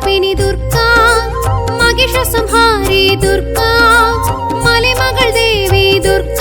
കോപിനി ദുർഗ മഹിഷ സംഹാരി ദുർഗ മലിമകൾ ദേവി ദുർഗ.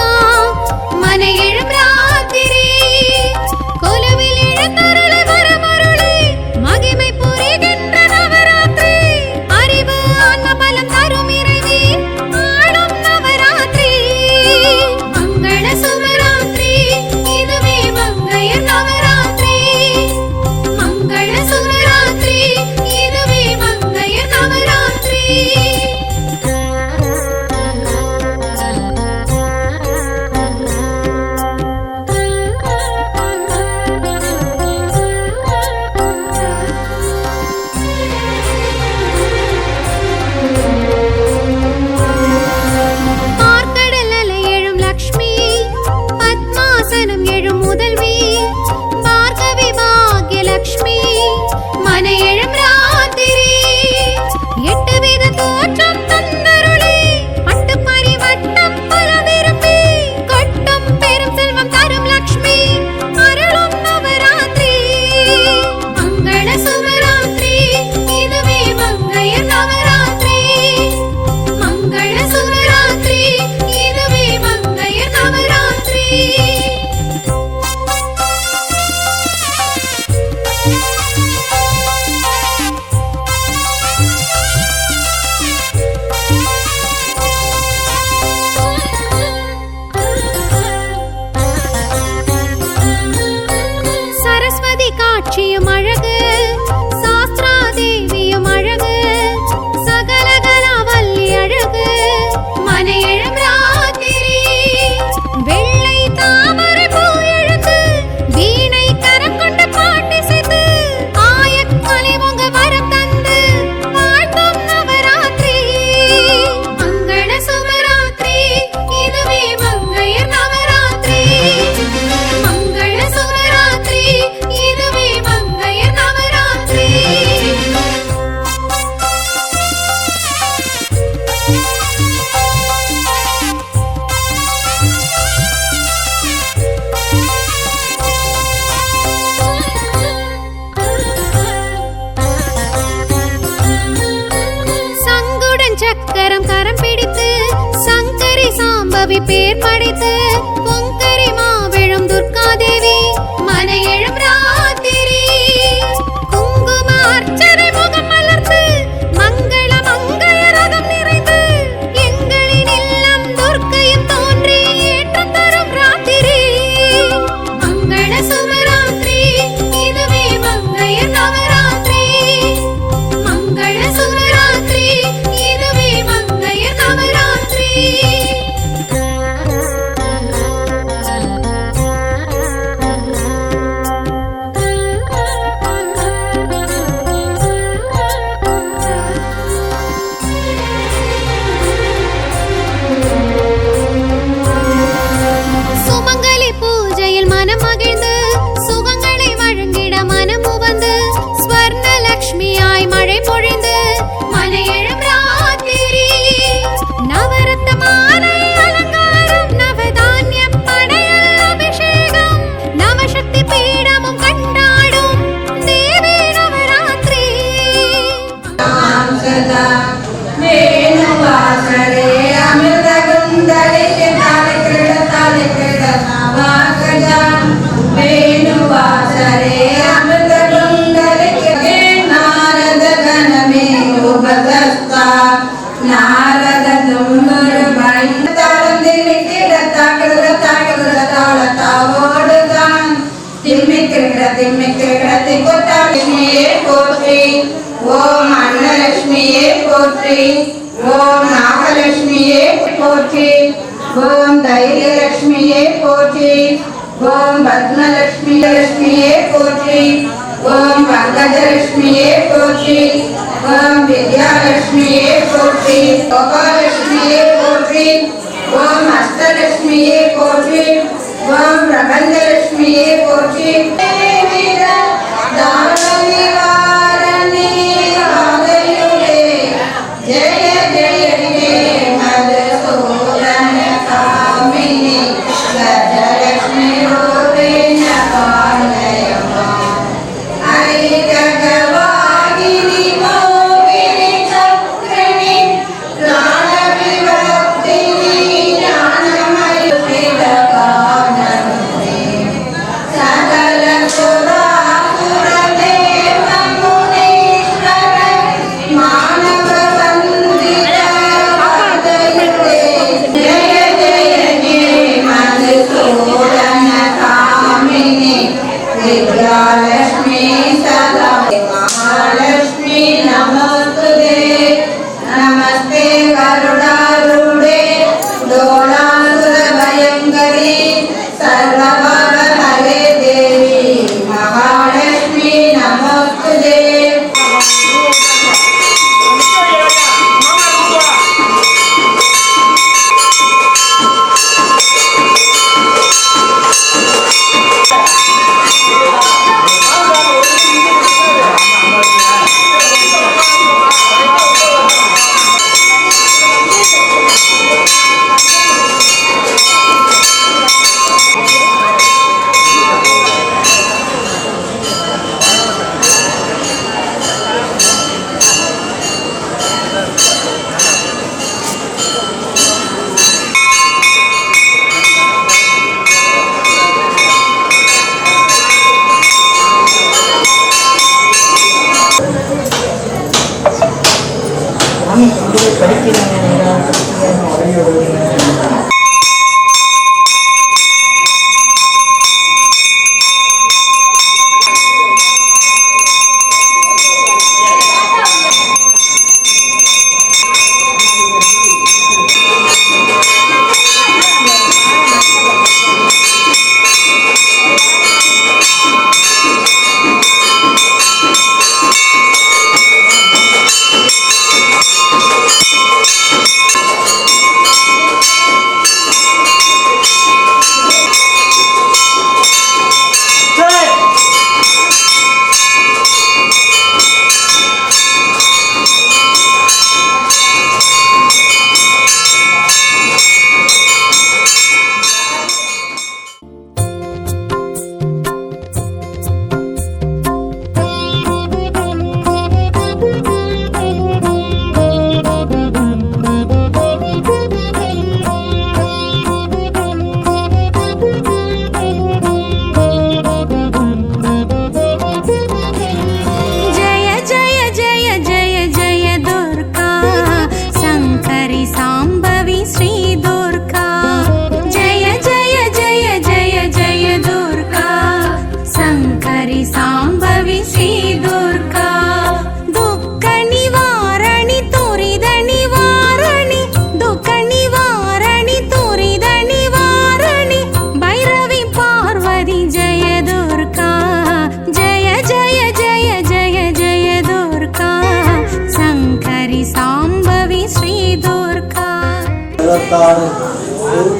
பொழிந்து ओम अन्न लक्ष्मीये पोत्री ओम नाग लक्ष्मीये पोत्री ओम धैर्य लक्ष्मीये पोत्री ओम भद्र लक्ष्मी लक्ष्मीये पोत्री ओम पंकज लक्ष्मीये पोत्री ओम विद्या लक्ष्मीये पोत्री गोपाल लक्ष्मीये पोत्री ओम हस्त लक्ष्मीये पोत्री ओम प्रबंध लक्ष्मीये पोत्री। देवी दा दा படிக்கிறாங்க?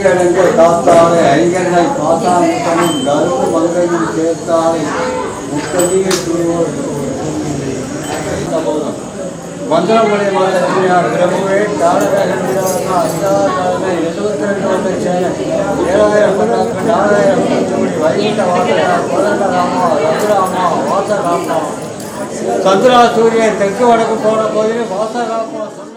ஐங்கடங்க காத்தாலே ஐங்கனை காத்தாமுத்தனும் கருப்பு மங்கையும் சேர்த்தாலே முத்ததிய துணிவோர் மந்திரமலை மாதத்தினார் பிரபுவே தாரகந்திரான அஞ்சாதாரனை எழுபத்தி ரெண்டு வந்த சேன ஏழாயிரம் பட்டாக்கு நாலாயிரம் பத்துமணி வைகுண்ட சந்திரா சூரியன் தெற்கு வடக்கு போன போதிலும் வாசகாமா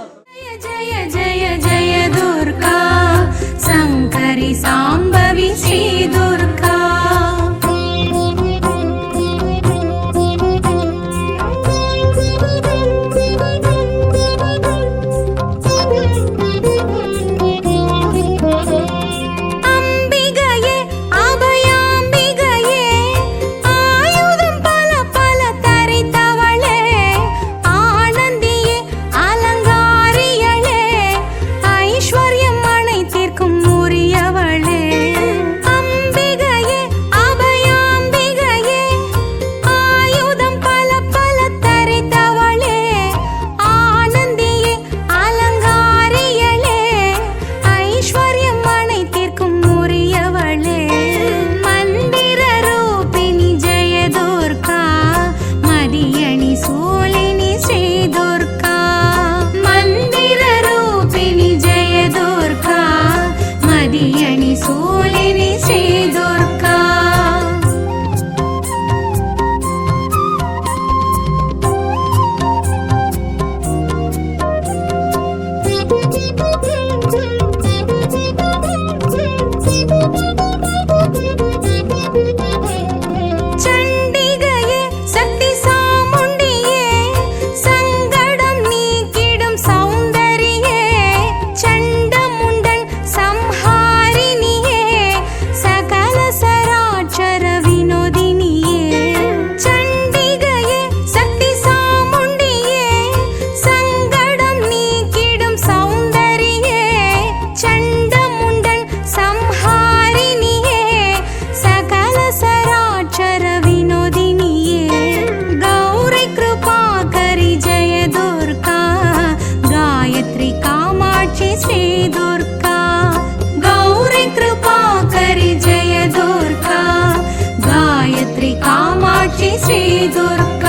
শ্রীদুর্গ